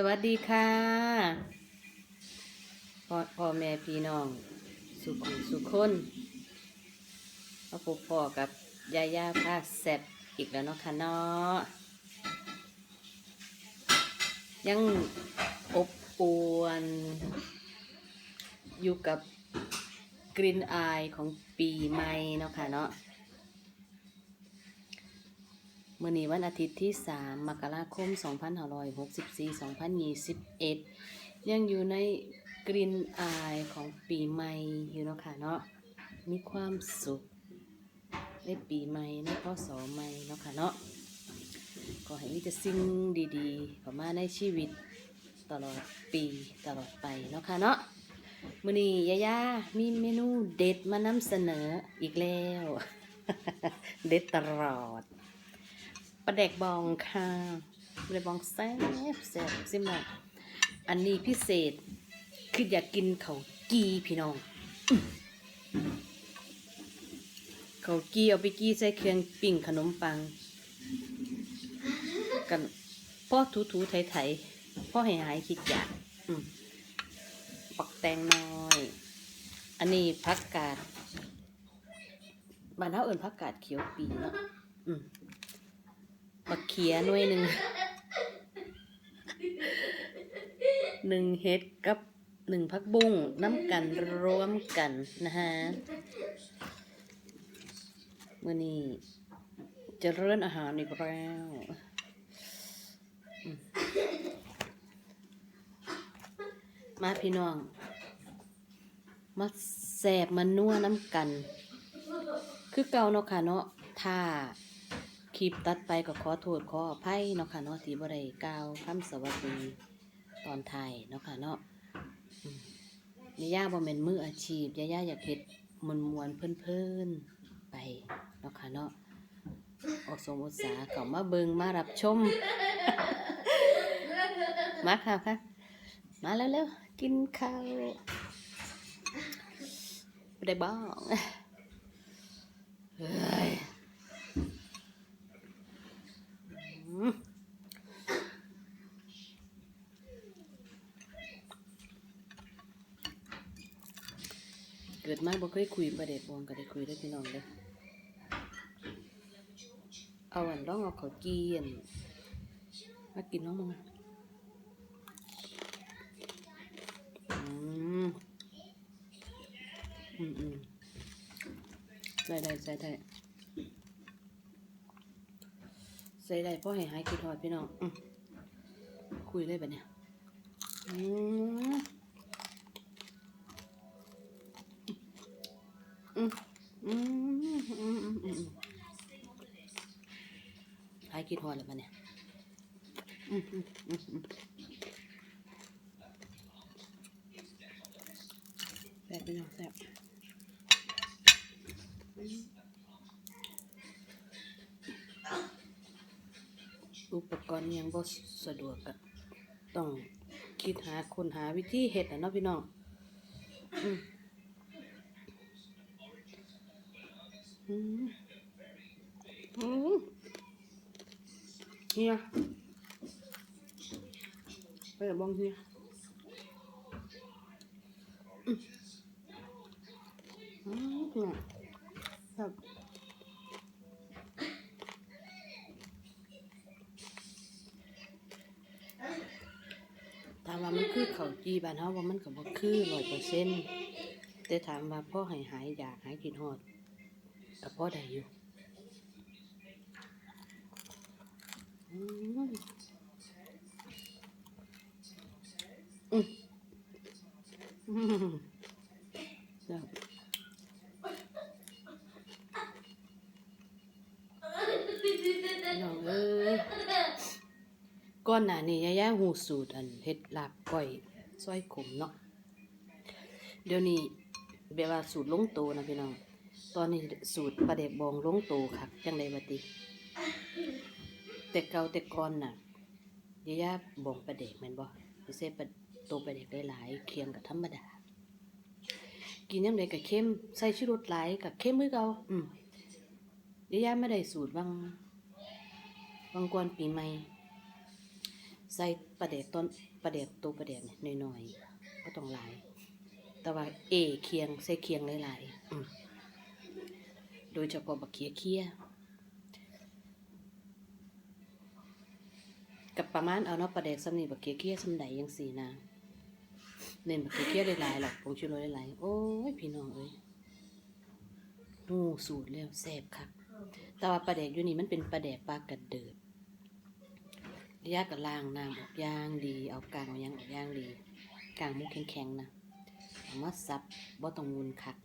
สวัสดีค่ะพ่อพ่อแม่พี่น้อง สุขสุขคนพ่อปู่พ่อกับยาย่าผ้าแซบอีกแล้วเนาะค่ะเนาะยังอบอวนอยู่กับกลิ่นอายของปีใหม่เนาะค่ะเนาะ มื่อนี้วันอาทิตย์ที่ 3 มกราคม 2564 2021 ยังอยู่ในกลิ่นอายของปีใหม่อยู่เนาะค่ะเนาะ มีความสุขในปีใหม่ในพศใหม่เนาะค่ะเนาะก็ให้มีแต่สิ่งดีๆเข้ามาในชีวิตตลอดปีตลอดไปเนาะค่ะเนาะมื่อนี้ยาย่ามีเมนูเด็ดมานำเสนออีกแล้ว เด็ดตลอด ปลาแดกบองค่ะปลาแดกบองแซ่บแซ่บซิมากอันนี้พิเศษ คืออยากกินเขากีพี่น้อง เขากีเอาไปกีใส่เครื่องปิ้งขนมปัง กันพ่อถูถูไถไถพ่อให้หายคิดอยากปักแตงน้อย อันนี้ผักกาดบ้านเขาเอินผักกาดเขียวปีเนาะอืม ขียหน่วยหนึ่งหนึ่งเฮ็ดกับหนึ่งพักบุ้งน้ำกันรวมกันนะฮะมื่อนี้จะเริ่นอาหารอีกแล้วมมาพี่น้อง มาแสบมานัวน้ำกัน คือเก่าเนาะค่ะเนาะถ้า คลิปตัดไปก็ขอโทษขออภัยเนาะค่ะเนาะที่บ่ได้กล่าวคำสวัสดีตอนไทยเนาะค่ะเนาะยาย่าบ่แม่นมืออาชีพยาย่าอยากเฮ็ดมวนมวนเพิ่อนๆไปเนาะค่ะเนาะออกสมอุตสาห์เขามาเบิงมารับชม มาค่ะค่ะ มาแล้วเร็วๆกินข้าวได้บ้องเฮ้ย อืมเกิ ดมาบ่เคยคุยประเด็ดบองก็ได้คุยได้พี่น้องเด้อเอาอันร้องเอาเขาวกีนมากินน้องมึงอืมอืมอืมใส่ได้ใส่ได้ใส่ได้เพราะให้หายคิดฮอดพี่น้องอคุยเลยแบบเนี้ยอืม คิดฮอดเลยแบบเนี้ยอืมอืมอืมแซ่บพี่น้องแซ่บอุปกรณ์ยังบ่สะดวกก็ต้องคิดหาคนหาวิธีเฮ็ดอะเนาะพี่น้องอืมอืม ฮียไปกับบ้องเฮียอืมอืมเนี่ยครับถามว่ามันคือเขาจีบ้านเฮาว่ามันก็บ่คือร้อยเปอร์เซ็นต์แต่ถามว่าพ่อให้หายอยากหายกินฮอดก็พอได้อยู่อืมอืมอืมแล้ว น้องเอ้ยก่อนหนานี้ยาย่าหูสูตรอันเฮ็ดลาบก้อยซอยขมเนาะเดี๋ยวนี้แบบว่าสูตรลงโตนะพี่น้อง ตอนนี้สูตรปลาเด็กบองลงโตค่ะจังไดบัดนี้ แต่เก่าแต่ก่อนน่ะยาย่าบองปลาเด็กแม่นบ่สิใส่ปลาโตปลาเด็กหลายๆเคียงกับธรรมดา กินยามใดก็เค็มใส่ชูรสหลายก็เค็มคือเก่าอืมยาย่าไม่ได้สูตรบางบางก่อนปีใหม่ ใส่ปลาแดกต้นปลาแดกตัวปลาแดกเนี่ยน้อยๆก็ต้องหลายแต่ว่าเอเคียงใส่เคียงหลายๆโดยเฉพาะบักเขียเคีย กับประมาณเอาเนาะปลาแดกสำนีบักเขียเคียสำใดยังสี่นะเน้นบักเขียเคียหลายหรอกผงชูรสหลายโอ้ยพี่น้องเอ้ยหูสูตรแล้วแซ่บคักแต่ว่าปลาแดกอยู่นี่มันเป็นปลาแดกปลากระเดิดยากกับล้างน้ำออกย่างดี เอากลางเอาหยังออกย่างดีกลางมุกแข็งๆนะเอามาซับบ่ต้องวุนคัก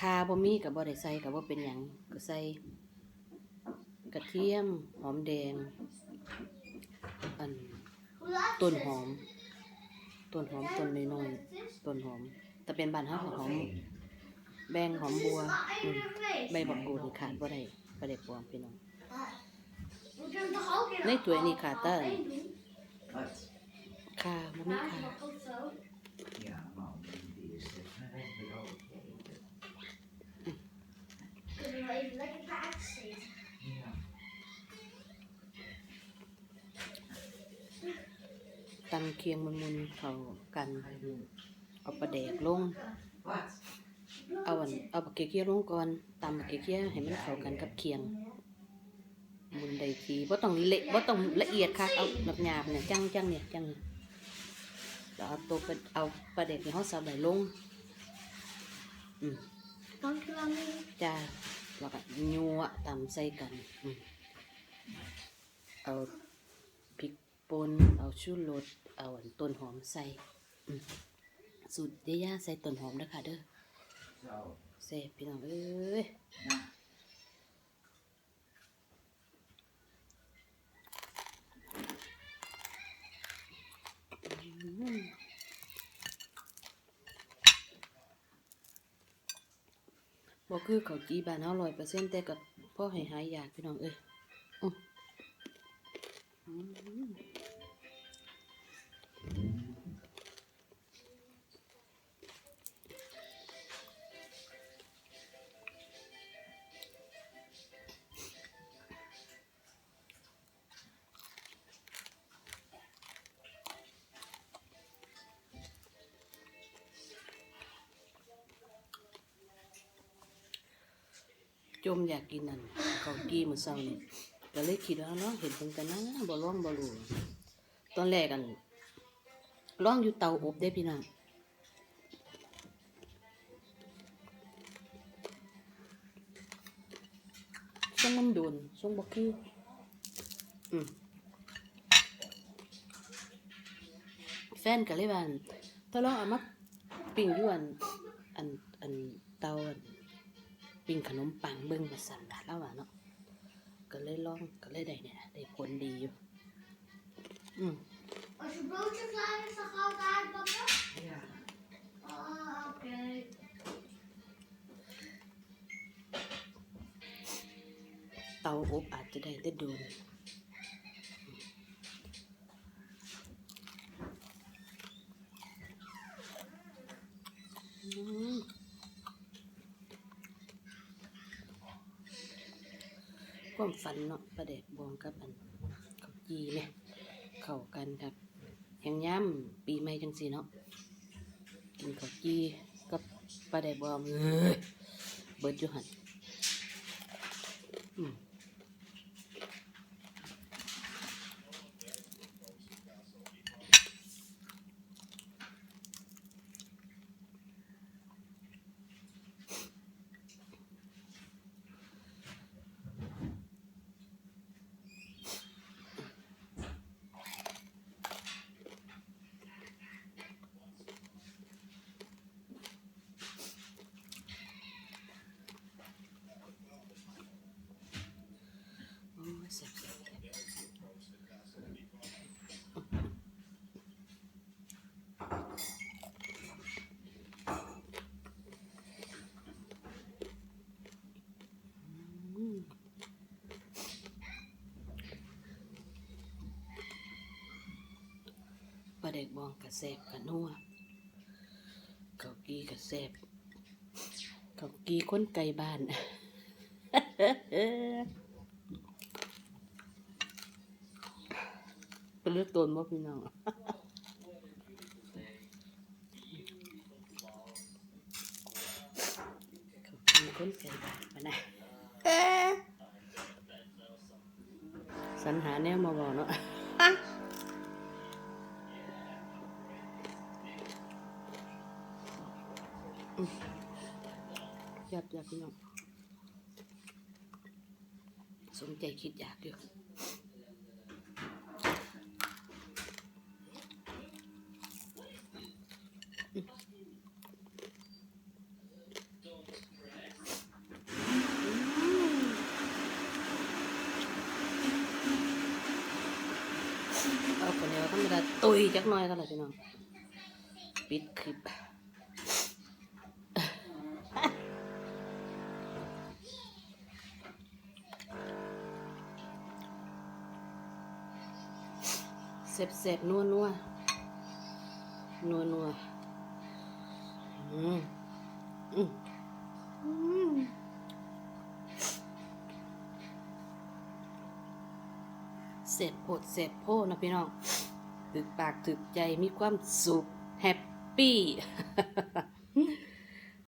คาบ่มีกับบ่ได้ใส่กับว่เป็นหยังก็ใส่ กระเทียม หอมแดง อันต้นหอม ต้นหอมต้นน้อยๆต้นหอม แต่เป็นบ้านเฮาก็หอม แบงหอมบัวอืมใบบักกูดนี่ขาดบ่ได้บ่ได้ปลอมพี่น้อง Nee, doe je niet gaat dan. Wat? คาบ่มีคา Ja, ตำเคียงมุนๆเข้ากันเอาปลาแดกลง Wat? เอาอันเอาบักเกียๆลงก่อนตำบักเกียๆให้มันเข้ากันกับเคียงมุนได้ทีบ่ต้องเละบ่ต้องละเอียดค่ะเอาแบบหยาบเนี่ยจังจังเนี่ยจังแล้วเอาตัวไปเอาปลาแดกที่เฮาสับได้ลงอืม Dankjewel, Mie. จ้าแล้วก็ยัวตำใส่กันอืมเอาพริก ปนเอาชูรสเอาต้นหอมใส่สูตรย่าใส่ต้นหอมเด้อค่ะเด้อเซ่บพี่น้องเอ้ย Nou, อืมบ่คือเขาจีบานเฮาร้อยเปอร์เซ็นต์แต่กับพ่อให้หายอยากพี่น้องเอ้ยอืม จมอยากกินนั่นเขาวจีมื้อเช้านี่ก็เลยคิดว่าเนาะเห็นเพิ่นกันนะบ่ลองบ่รู้ตอนแรกกันลองอยู่เตาอบเด้พี่น้องช่วงมันโดนช่วงบ่คืออืมแฟนก็เลยว่าอั่นถ้าลองเอามาปิ้งอยู่อันอันอันเตาอัน ปิ้งขนมปังเบิ่งมาสั่นละแล้วว่าเนาะก็เลยลองก็เลยได้เนี่ยได้ผลดีอยู่อืม Als je broodje klaar is, dan gaan we kaart bakken. ja. Ah, oké. เตาอบอาจจะได้ได้โดนอืม ความฝันเนาะประเด็บองกับอันกับจีเนี่ยเข้ากันครับแห่งย่ำปีใหม่จังสีเนาะกินข้าวจีกับปลาแดดบองเอ้ยเบิดอยู่หันอืม โอ้ยแซ่บแซ่บแซ่บอืมปลาเด็ กบองกระแซบกระนัวเกากีกระแซบเกากีคนไกลบ้านเป็นเลือกตนบ่พี่น้อง ยับยับพี่น้องสนใจคิดอยากอยู่เอาคนเดียวธรรมดาตุยจักหน่อยก็เลยพี่น้องปิดคลิป เสบเสบนัวนัวนัวนัวอืมอืมอืมเสร็จโพดเสร็จโพนะพี่น้องถึกปากถึกใจมีความสุขแฮปปี้